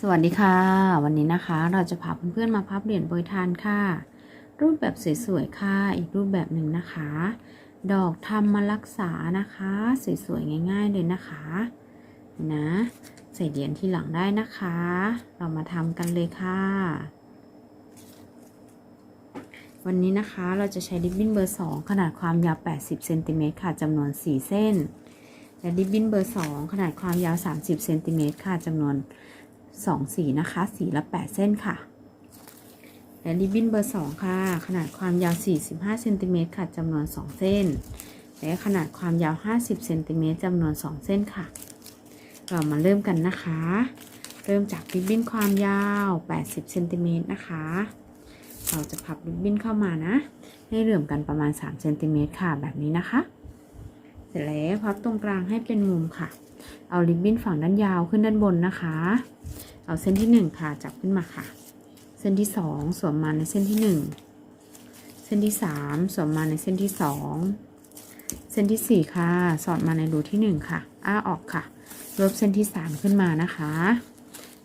สวัสดีค่ะ วันนี้นะคะเราจะพาเพื่อนๆมาพับเหรียญโปรยทานค่ะ รูปแบบสวยๆค่ะ อีกรูปแบบหนึ่งนะคะ ดอกทำมารักษานะคะ สวยๆง่าย ๆ เลยนะคะนี่นะใส่เหรียญที่หลังได้นะคะ เรามาทำกันเลยค่ะ วันนี้นะคะเราจะใช้ริบบิ้นเบอร์ 2 ขนาดความยาว 80เซนติเมตรค่ะจำนวน 4 เส้น และริบบิ้นเบอร์ 2 ขนาดความยาว 30เซนติเมตรค่ะจำนวน 2 สีนะคะสีละ 8 เส้นค่ะ และริบบิ้นเบอร์ 2 ค่ะ ขนาดความยาว 45เซนติเมตรค่ะจำนวน 2 เส้น และขนาดความยาว 50เซนติเมตรจำนวน 2 เส้นค่ะ เรามาเริ่มกันนะคะ เริ่มจากริบบิ้นความยาว 80เซนติเมตรนะคะ เราจะพับริบบิ้นเข้ามานะ ให้เหลื่อมกันประมาณ3เซนติเมตรค่ะแบบนี้นะคะ เสร็จแล้วพับตรงกลางให้เป็นมุมค่ะเอาริบบิ้นฝั่งด้านยาวขึ้นด้านบนนะคะ เอาเส้นที่ 1 ค่ะจับขึ้นมาค่ะ เส้นที่ 2 สวมมาในเส้นที่ 1 เส้นที่ 3 สวมมาในเส้นที่ 2 เส้นที่ 4 ค่ะ สอดมาในรูที่ 1 ค่ะ อ้าออกค่ะลบเส้นที่ 3 ขึ้นมานะคะ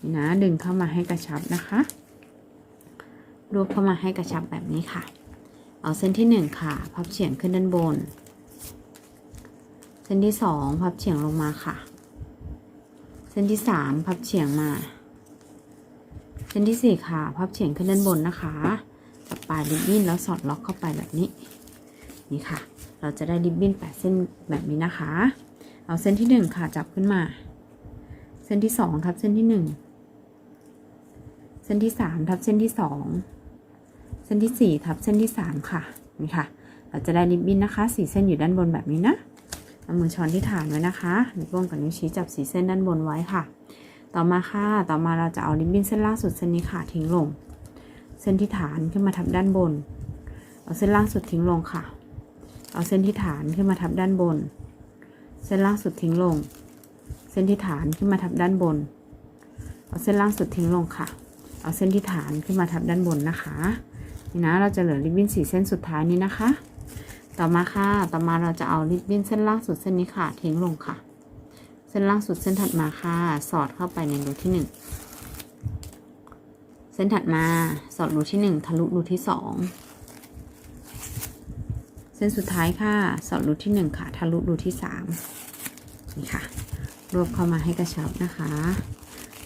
นี่นะดึงเข้ามาให้กระชับนะคะรวบเข้ามาให้กระชับแบบนี้ค่ะ เอาเส้นที่ 1 ค่ะ พับเฉียงขึ้นด้านบน เส้นที่ 2 พับเฉียงลงมาค่ะ เส้นที่ 3 พับเฉียงมา เส้นที่4ค่ะพับเฉียงขึ้นด้านบนนะคะจับปลายริบบิ้นแล้วสอดล็อกเข้าไปแบบนี้ นี่ค่ะ เราจะได้ริบบิ้น8เส้นแบบนี้นะคะ เอาเส้นที่1ค่ะจับขึ้นมา เส้นที่2ทับเส้นที่1เส้นที่3ทับเส้นที่2เส้นที่4ทับเส้นที่3ค่ะนี่ค่ะ เราจะได้ริบบิ้นนะคะ4เส้นอยู่ด้านบนแบบนี้นะเอามือช้อนที่ฐานไว้นะคะนิ้วโป้งกับนิ้วชี้จับสีเส้นด้านบนไว้ค่ะ ต่อมาค่ะ ต่อมาเราจะเอาริบบิ้นเส้นล่างสุดเส้นนี้ค่ะทิ้งลง เส้นที่ฐานขึ้นมาทับด้านบน เอาเส้นล่างสุดทิ้งลงค่ะ เอาเส้นที่ฐานขึ้นมาทับด้านบน เส้นล่างสุดทิ้งลง เส้นที่ฐานขึ้นมาทับด้านบน เอาเส้นล่างสุดทิ้งลงค่ะ เอาเส้นที่ฐานขึ้นมาทับด้านบนนะคะนี่นะเราจะเหลือริบบิ้นสีเส้นสุดท้ายนี้นะคะ ต่อมาค่ะ ต่อมาเราจะเอาริบบิ้นเส้นล่างสุดเส้นนี้ค่ะทิ้งลงค่ะ เส้นล่างสุดเส้นถัดมาค่ะ สอดเข้าไปในรูที่หนึ่งเส้นถัดมาสอดรูที่หนึ่งทะลุรูที่สองเส้นสุดท้ายค่ะ สอดรูที่หนึ่งค่ะ ทะลุรูที่สามนี่ค่ะ รวบเข้ามาให้กระชับนะคะ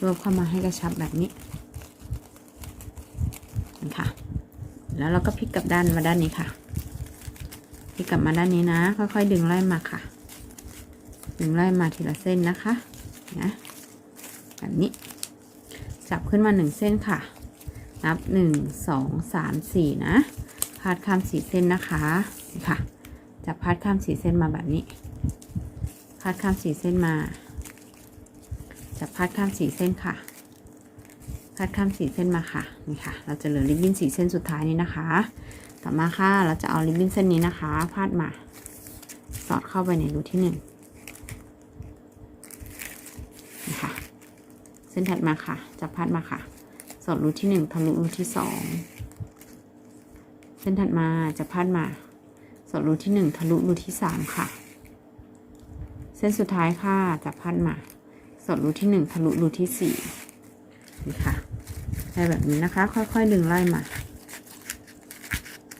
รวบเข้ามาให้กระชับแบบนี้นี่ค่ะ แล้วเราก็พลิกกลับด้านมาด้านนี้ค่ะพลิกกลับมาด้านนี้นะ ค่อยๆดึงไล่มาค่ะ งไล่มาทีละเส้นนะคะนะแบบนี้จับขึ้นมาหนึ่งเส้นค่ะ นับหนึ่งสองสามสี่นะพาดข้ามสี่เส้นนะคะนี่ค่ะจับพาดข้ามสี่เส้นมาแบบนี้พาดข้ามสี่เส้นมา จับพาดข้ามสี่เส้นค่ะพาดข้ามสี่เส้นมาค่ะนี่ค่ะ เราจะเหลือริบบิ้นสี่เส้นสุดท้ายนี้นะคะ ต่อมาค่ะเราจะเอาริบบิ้นเส้นนี้นะคะ พาดมา สอดเข้าไปในรูที่หนึ่ง ส้นถัดมาค่ะ จับพาดมาค่ะ สอดรูที่หนึ่งทะลุรูที่สองเส้นถัดมาจะพาดมา สอดรูที่หนึ่งทะลุรูที่สามค่ะ เส้นสุดท้ายค่ะจับพาดมา สอดรูที่หนึ่งทะลุรูที่สี่นี่ค่ะได้แบบนี้นะคะ ค่อย ๆ ดึงไล่มา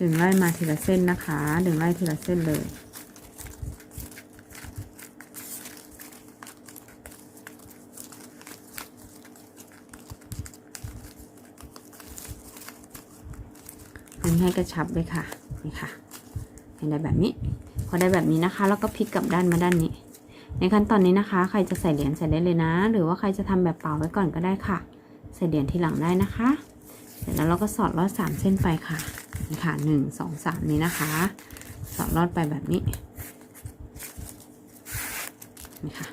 ดึงไล่มาทีละเส้นนะคะ ดึงไล่ทีละเส้นเลย ให้กระชับเลยค่ะนี่ค่ะเห็นได้แบบนี้ พอได้แบบนี้นะคะ แล้วก็พลิกกลับด้านมาด้านนี้ ในขั้นตอนนี้นะคะ ใครจะใส่เหรียญใส่ได้เลยนะ หรือว่าใครจะทำแบบเปล่าไว้ก่อนก็ได้ค่ะ ใส่เหรียญทีหลังได้นะคะ เสร็จแล้วเราก็สอดลอดสามเส้นไปค่ะนี่ค่ะหนึ่งสองสามนี้นะคะ สอดลอดไปแบบนี้นี่ค่ะ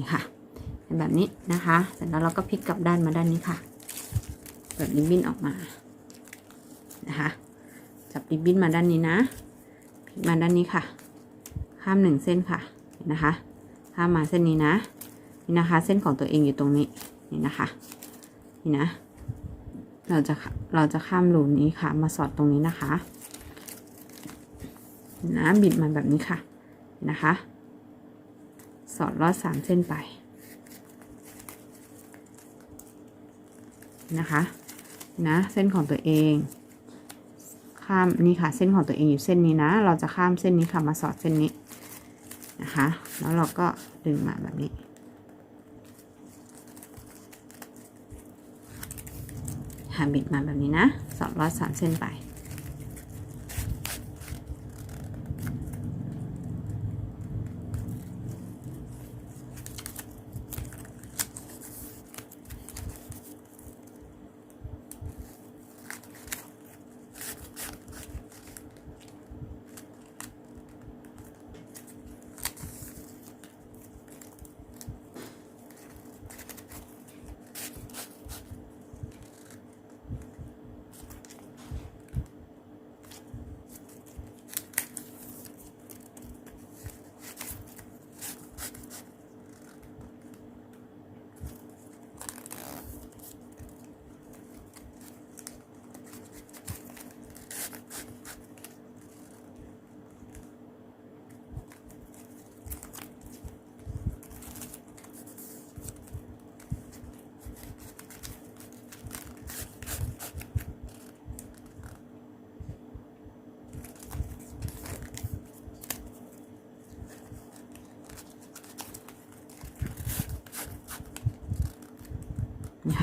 นี่ค่ะเป็นแบบนี้นะคะ เสร็จ แล้วเราก็พลิกกลับด้านมาด้านนี้ค่ะ เปิดริบบิ้นออกมา นะคะ จับริบบิ้นมาด้านนี้นะ พลิกมาด้านนี้ค่ะ ข้ามหนึ่งเส้นค่ะ เห็นนะคะ ข้ามมาเส้นนี้นะ นี่นะคะ เส้นของตัวเองอยู่ตรงนี้ นี่นะคะ นี่นะ เราจะ เราจะข้ามรูนี้ค่ะ มาสอดตรงนี้นะคะ นะ บิดมาแบบนี้ค่ะนนะคะ สอดลอดสามเส้นไป นะคะนะเส้นของตัวเอง ข้ามนี่ค่ะเส้นของตัวเองอยู่เส้นนี้นะ เราจะข้ามเส้นนี้ค่ะมาสอดเส้นนี้นะคะแล้วเราก็ดึงมาแบบนี้หาบิดมาแบบนี้นะสอดลอดสามเส้นไป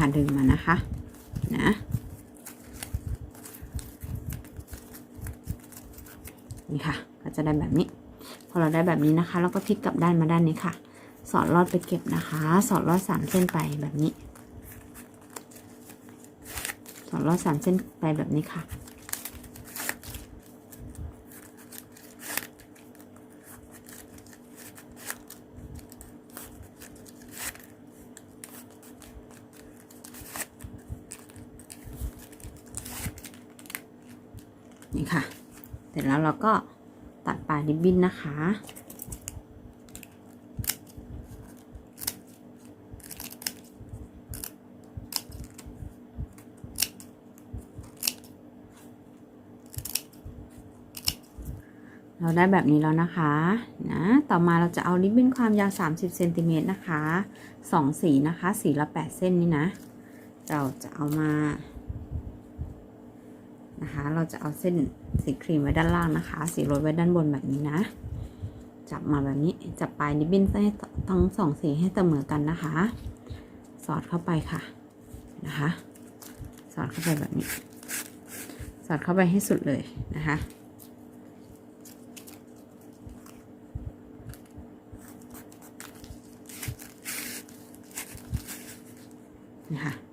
าดึงมานะคะนะนี่ค่ะ ก็จะได้แบบนี้ พอเราได้แบบนี้นะคะ เราก็พลิกกลับด้านมาด้านนี้ค่ะ สอดลอดไปเก็บนะคะ สอดลอดสามเส้นไปแบบนี้ สอดลอดสามเส้นไปแบบนี้ค่ะ นี่ค่ะ เสร็จแล้วเราก็ตัดปลายริบบิ้นนะคะ เราได้แบบนี้แล้วนะคะ นะ ต่อมาเราจะเอาริบบิ้นความยาว 30เซนติเมตรนะคะ 2 สีนะคะ สีละ 8 เส้นนี่นะ เราจะเอามา เราจะเอาเส้นสีครีมไว้ด้านล่างนะคะ สีโรสไว้ด้านบนแบบนี้นะ จับมาแบบนี้ จับปลายริบบิ้นให้ทั้งสองสีให้เสมอกันนะคะ สอดเข้าไปค่ะนะคะ สอดเข้าไปแบบนี้ สอดเข้าไปให้สุดเลยนะคะนี่ค่ะ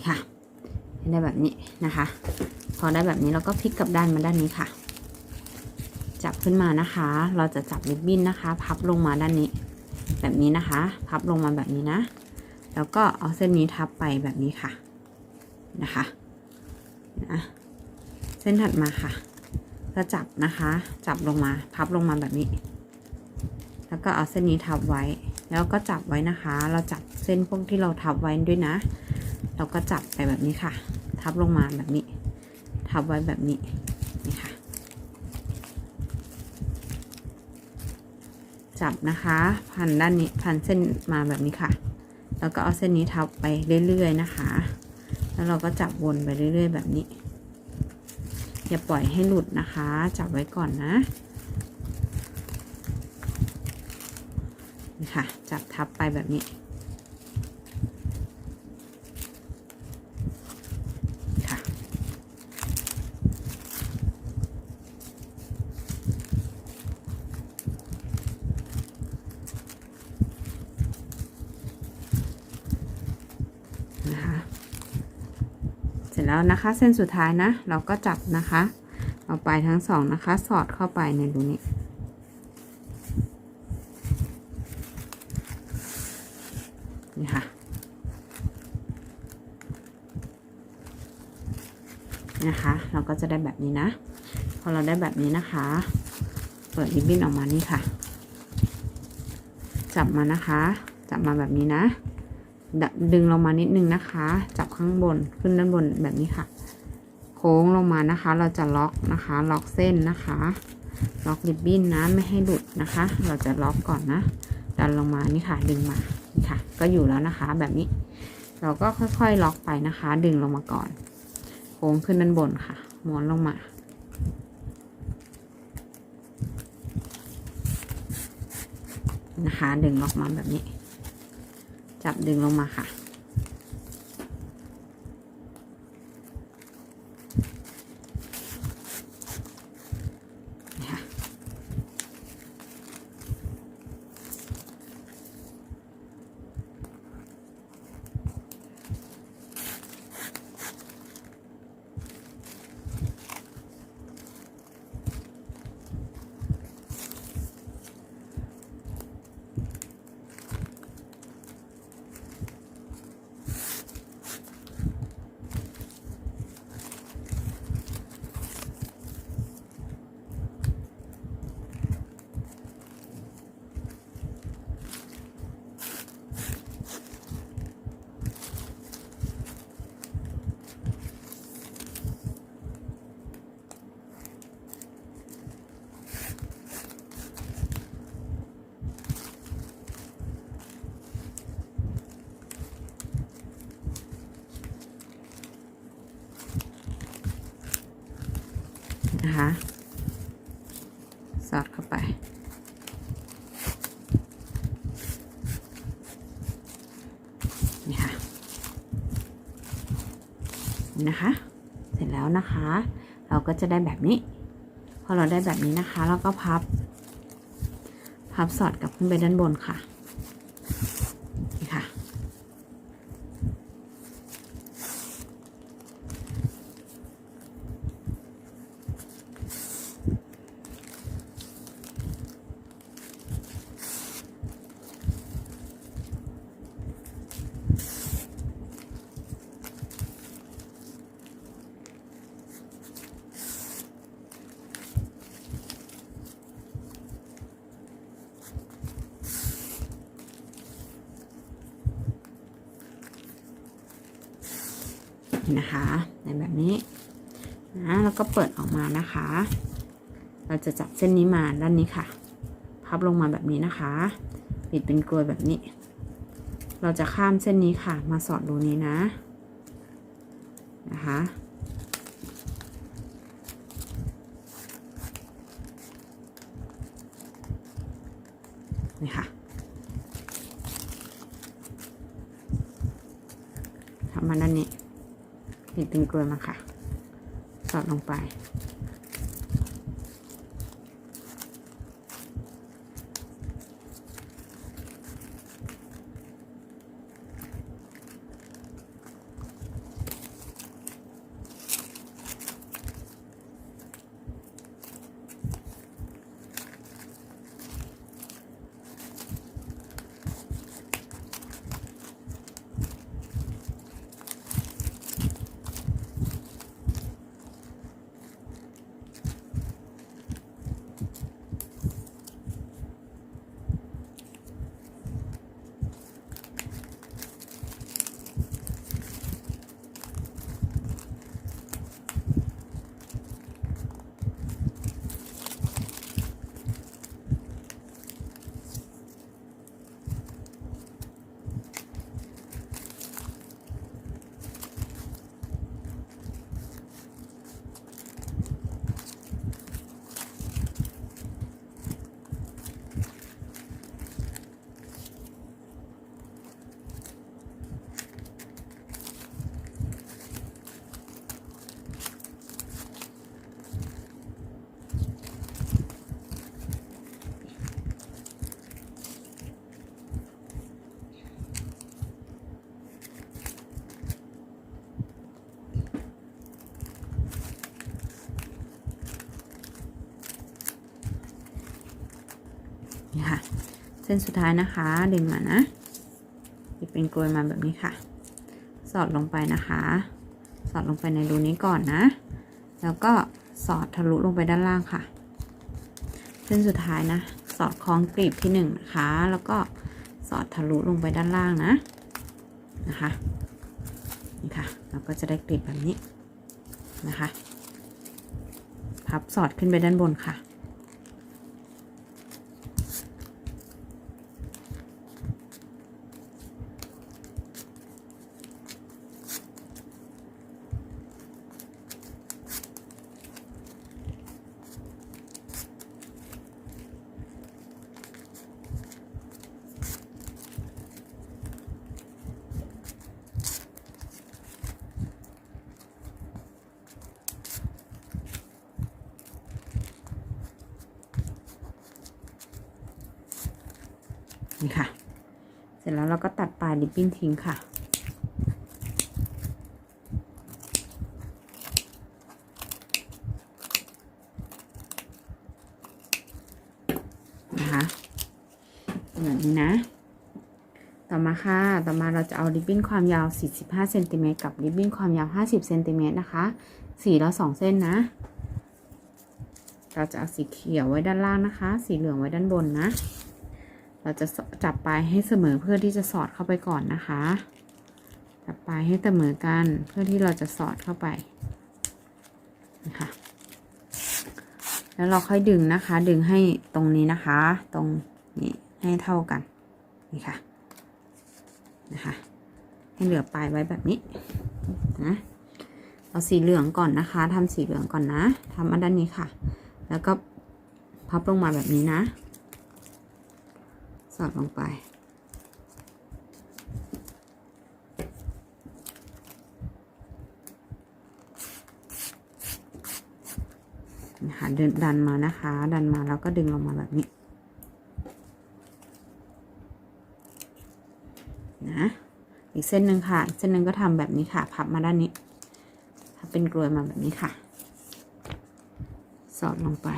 นี่ค่ะได้แบบนี้นะคะ พอได้แบบนี้เราก็พลิกกลับด้านมาด้านนี้ค่ะ จับขึ้นมานะคะ เราจะจับริบบิ้นนะคะ พับลงมาด้านนี้ แบบนี้นะคะ พับลงมาแบบนี้นะ แล้วก็เอาเส้นนี้ทับไปแบบนี้ค่ะนะคะนะเส้นถัดมาค่ะก็จับนะคะ จับลงมา พับลงมาแบบนี้ แล้วก็เอาเส้นนี้ทับไว้ แล้วก็จับไว้นะคะ เราจับเส้นพวกที่เราทับไว้ด้วยนะ เราก็จับไปแบบนี้ค่ะ ทับลงมาแบบนี้ ทับไว้แบบนี้นี่ค่ะ จับนะคะ พันด้านนี้พันเส้นมาแบบนี้ค่ะ แล้วก็เอาเส้นนี้ทับไปเรื่อยๆนะคะ แล้วเราก็จับวนไปเรื่อยๆ แบบนี้ อย่าปล่อยให้หลุดนะคะ จับไว้ก่อนนะนี่ค่ะ จับทับไปแบบนี้ ค่ะ นะคะ เสร็จ แล้วนะคะ เส้นสุดท้ายนะ เราก็จับนะคะ เอาปลายทั้งสองนะคะ สอดเข้าไปในรูนี้นี่ค่ะนะคะ เราก็จะได้แบบนี้นะ พอเราได้แบบนี้นะคะ เปิดริบบิ้นออกมานี่ค่ะ จับมานะคะ จับมาแบบนี้นะดดึงลงมานิดนึงนะคะ จับ ข้างบนขึ้นด้านบนแบบนี้ค่ะ โค้งลงมานะคะ เราจะล็อกนะคะ ล็อกเส้นนะคะ ล็อกริบบิ้นนะไม่ให้หลุดนะคะ เราจะล็อกก่อนนะดันลงมานี่ค่ะ ดึงมานี่ค่ะ ก็อยู่แล้วนะคะ แบบนี้ เราก็ค่อยๆล็อกไปนะคะ ดึงลงมาก่อน โค้งขึ้นด้านบนค่ะม้วนลงมานะคะดึงออกมาแบบนี้ จับดึงลงมาค่ะ นะคะ สอดเข้าไป นี่ค่ะนี่นะคะ เสร็จแล้วนะคะ เราก็จะได้แบบนี้ พอเราได้แบบนี้นะคะ เราก็พับ พับสอดกลับขึ้นไปด้านบนค่ะ นี่ค่ะ นะคะในแบบนี้นะแล้วก็เปิดออกมานะคะ เราจะจับเส้นนี้มาด้านนี้ค่ะ พับลงมาแบบนี้นะคะปิดเป็นกลวยแบบนี้ เราจะข้ามเส้นนี้ค่ะ มาสอดรูนี้นะนะคะ นี่ค่ะทำมาด้านนี้ ปิดเป็น กลวยมาค่ะ สอดลงไป เส้นสุดท้ายนะคะ ดึงมานะจะเป็นกลวยมาแบบนี้ค่ะ สอดลงไปนะคะ สอดลงไปในรูนี้ก่อนนะ แล้วก็สอดทะลุลงไปด้านล่างค่ะ เส้นสุดท้ายนะ สอดคล้องกลีบที่หนึ่งนะคะ แล้วก็สอดทะลุลงไปด้านล่างนะ นะคะ นี่ค่ะ เราก็จะได้กลีบแบบนี้นะคะ พับสอดขึ้นไปด้านบนค่ะ ร็จแล้วเราก็ตัดปลายริบบิ้นทิ้งค่ะ นะคะแบบนี้นะ ต่อมาค่ะ ต่อมาเราจะเอาริบบิ้นความยาว 45เซนติเมตรกับริบบิ้นความยาว 50เซนติเมตรนะคะ สีละ2เส้นนะ เราจะเอาสีเขียวไว้ด้านล่างนะคะ สีเหลืองไว้ด้านบนนะ เราจะจับปลายให้เสมอเพื่อที่จะสอดเข้าไปก่อนนะคะ จับปลายให้เสมอกันเพื่อที่เราจะสอดเข้าไปนะคะแล้วเราค่อยดึงนะคะ ดึงให้ตรงนี้นะคะ ตรงนี้ให้เท่ากันนี่ค่ะนะคะให้เหลือปลายไว้แบบนี้นะเอาสีเหลืองก่อนนะคะทำสีเหลืองก่อนนะทำอันด้านนี้ค่ะ แล้วก็พับลงมาแบบนี้นะ อดลงไป นะคะเดินดันมานะคะ ดันมาแล้วก็ดึงลงมาแบบนี้ นะ อีกเส้นหนึ่งค่ะ เส้นหนึ่งก็ทำแบบนี้ค่ะ พับมาด้านนี้พับเป็นกลวยมาแบบนี้ค่ะ สอดลงไป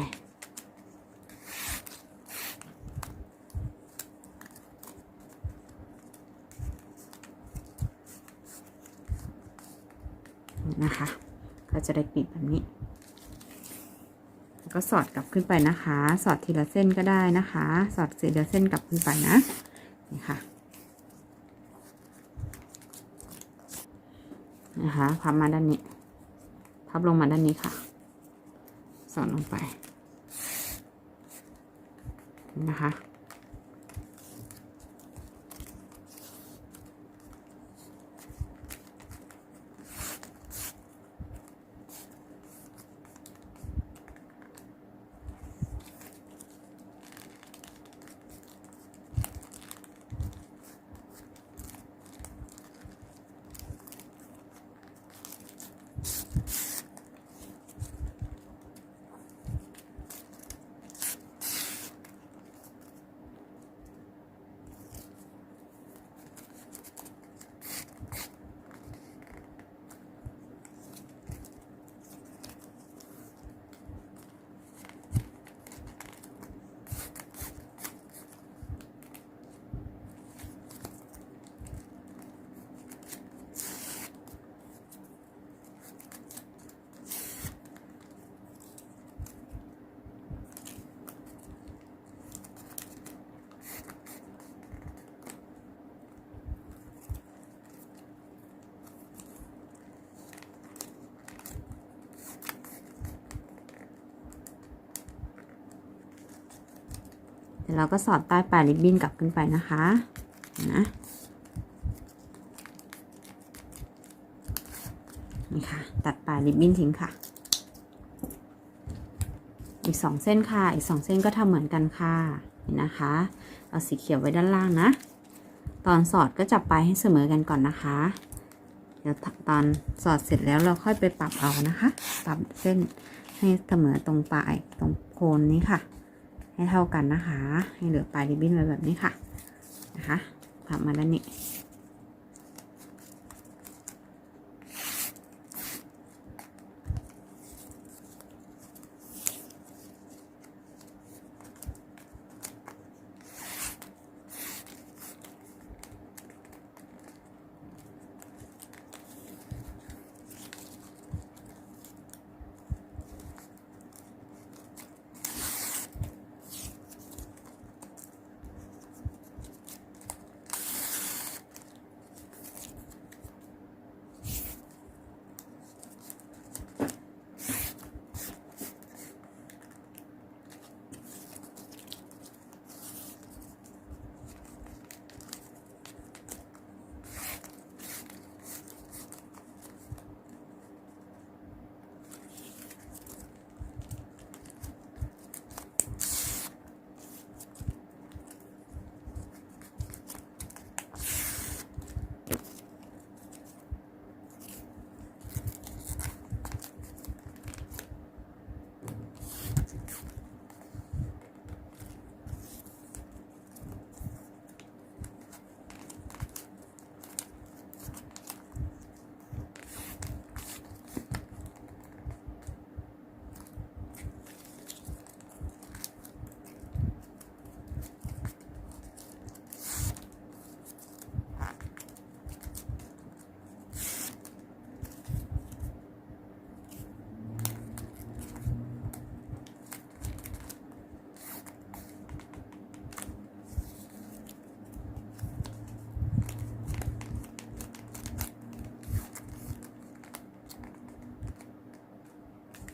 นะคะ ก็จะได้ปิดแบบนี้ แล้วก็สอดกลับขึ้นไปนะคะ สอดทีละเส้นก็ได้นะคะ สอดทีละเส้นกลับขึ้นไปนะ นี่ค่ะ นะคะพับมาด้านนี้ พับลงมาด้านนี้ค่ะ สอดลงไป นะคะ ดี๋ยวเราก็สอดใต้ปลายริบบิ้นกลับขึ้นไปนะคะนะนี่ค่ะ ตัดปลายริบบิ้นทิ้งค่ะ อีกสองเส้นค่ะ อีกสองเส้นก็ทำเหมือนกันค่ะนนะคะ เอาสีเขียวไว้ด้านล่างนะ ตอนสอดก็จับปลายให้เสมอกันก่อนนะคะ เดี๋ยวตอนสอดเสร็จแล้วเราค่อยไปปรับเอานะคะ ปรับเส้นให้เสมอตรงปลายตรงโคนนี้ค่ะ ให้เท่ากันนะคะ ให้เหลือปลายริบบิ้นไว้แบบนี้ค่ะ นะคะพับมาด้านนี้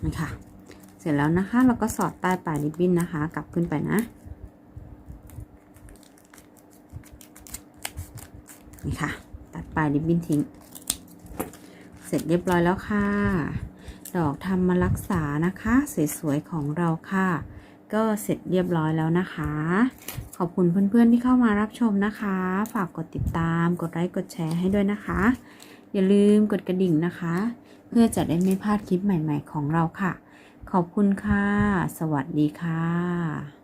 นี่ค่ะ เสร็จแล้วนะคะ เราก็สอดใต้ปลายริบบิ้นนะคะ กลับขึ้นไปนะ นี่ค่ะ ตัดปลายริบบิ้นทิ้ง เสร็จเรียบร้อยแล้วค่ะ ดอกทำมารักษานะคะ สวยๆของเราค่ะ ก็เสร็จเรียบร้อยแล้วนะคะ ขอบคุณเพื่อนๆที่เข้ามารับชมนะคะ ฝากกดติดตาม กดไลค์ กดแชร์ให้ด้วยนะคะ อย่าลืมกดกระดิ่งนะคะ เพื่อจะได้ไม่พลาดคลิปใหม่ ๆ ของเราค่ะ ขอบคุณค่ะ สวัสดีค่ะ